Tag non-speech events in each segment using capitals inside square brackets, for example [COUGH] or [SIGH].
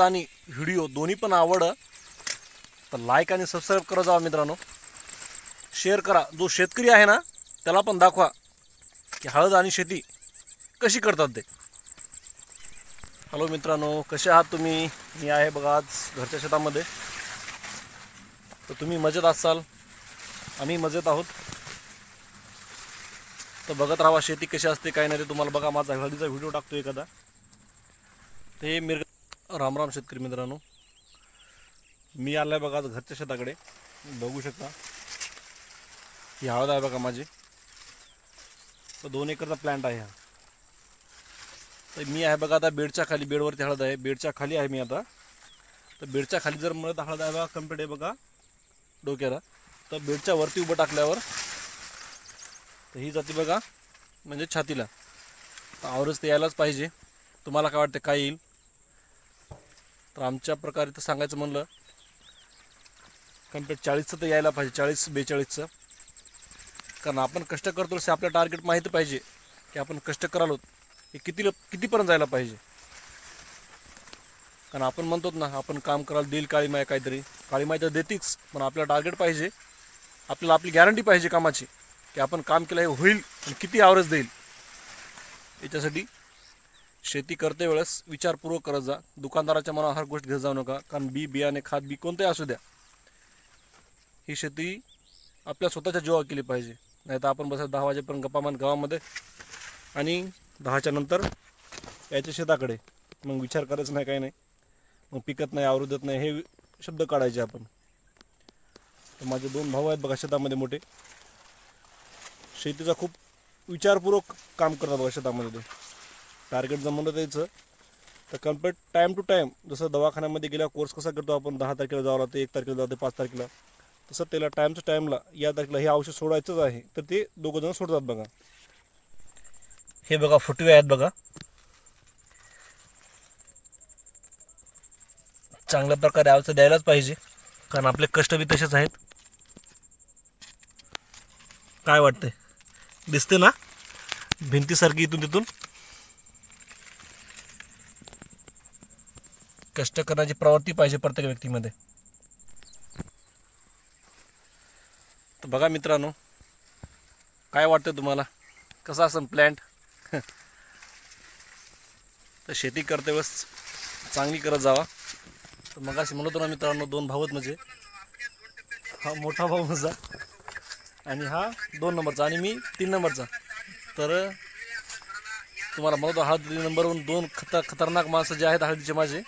आणि व्हिडिओ दोन्ही पण आवड. तर लाईक आणि सबस्क्राईब करत जावा मित्रांनो. शेअर करा. जो शेतकरी आहे ना त्याला पण दाखवा की हळद आणि शेती कशी करतात ते. हॅलो मित्रांनो कसे आहात तुम्ही? मी आहे बघा आज घरच्या शेतामध्ये. तर तुम्ही मजेत असाल. आम्ही मजेत आहोत. तर बघत राहा शेती कशी असते काय नाही ते तुम्हाला बघा. माझा हळदीचा व्हिडिओ टाकतो एखादा. ते मिर राम राम शेतकरी मित्रांनो मी आलो आहे बघा आज घरच्या शेताकडे. बघू शकता ही हळद आहे बघा माझी. तर दोन एकरचा प्लॅन्ट आहे हा. तर मी आहे बघा आता बेडच्या खाली बेडवरती हळद आहे. बेडच्या खाली आहे मी आता. तर बेडच्या खाली जर म्हणत हळद आहे बघा कंप्लीट आहे बघा डोक्याला. तर बेडच्या वरती उभं टाकल्यावर तर ही जाते बघा म्हणजे छातीला. तर आवरच ते यायलाच पाहिजे. तुम्हाला काय वाटतं काय येईल? तर आमच्या प्रकारे तर सांगायचं म्हणलं कंप्लीट चाळीसचं तर यायला पाहिजे चाळीस बेचाळीसचं. कारण आपण कष्ट करतो तसे आपलं टार्गेट माहिती पाहिजे की आपण कष्ट करालो हे किती कितीपर्यंत जायला पाहिजे. कारण आपण म्हणतो ना आपण काम करायला देईल काळी माय काहीतरी. काळी माय तर देतीच पण आपलं टार्गेट पाहिजे. आपल्याला आपली गॅरंटी पाहिजे कामाची की आपण काम केलं हे होईल आणि किती आवरेज देईल. याच्यासाठी शेती करते वेळेस विचारपूर्वक करत जा. दुकानदाराच्या मनावर हर गोष्ट घेत जाऊ नका. कारण बी बियाणे खाद बी कोणतेही असू द्या. ही शेती आपल्या स्वतःच्या जीवा केली पाहिजे. नाही तर आपण बसा दहा वाजेपर्यंत गप्पा मान गावामध्ये आणि दहाच्या नंतर यायच्या शेताकडे. मग विचार करायचं नाही काही नाही. मग पिकत नाही आवृदत नाही हे शब्द काढायचे आपण. तर माझे दोन भाऊ आहेत बघा शेतामध्ये मोठे. शेतीचा खूप विचारपूर्वक काम करतात बघा शेतामध्ये. ते टार्गेट जमवलं द्यायचं. तर कंपेअर टाईम टू टाईम जसं दवाखान्यामध्ये गेल्या कोर्स कसा करतो आपण दहा तारखेला जावं लागतं एक तारखेला जाते पाच तारखेला तसं त्याला टाईमच्या टाईमला या तारखेला हे औषध सोडायचंच आहे तर ते दोघं जण सोडतात बघा. हे बघा फुटवे आहेत बघा. चांगल्या प्रकारे औषध द्यायलाच पाहिजे कारण आपले कष्ट बी तसेच आहेत. काय वाटते दिसते ना? भिंतीसारखी इथून तिथून. कष्ट करण्याची प्रवृत्ती पाहिजे प्रत्येक व्यक्तीमध्ये. तर बघा मित्रांनो काय वाटतं तुम्हाला? कसा असं प्लॅन्ट [LAUGHS] तर शेती करते वेळेस चांगली करत जावा. तर मग अशी म्हणतो ना मित्रांनो दोन भाऊ आहेत म्हणजे हा मोठा भाऊ माझा आणि हा दोन नंबरचा आणि मी तीन नंबरचा. तर तुम्हाला म्हणतो हा तीन नंबरवरून दोन खतर खतरनाक माणसं जे आहेत हळदीचे माझे.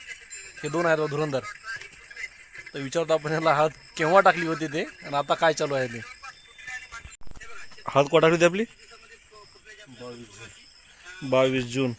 हे दोन आहेत धुरंधर. तर विचारतो आपण याला हळद केव्हा टाकली होती ते आणि आता काय चालू आहे ते? हळद कोण टाकली होती आपली? बावीस जून.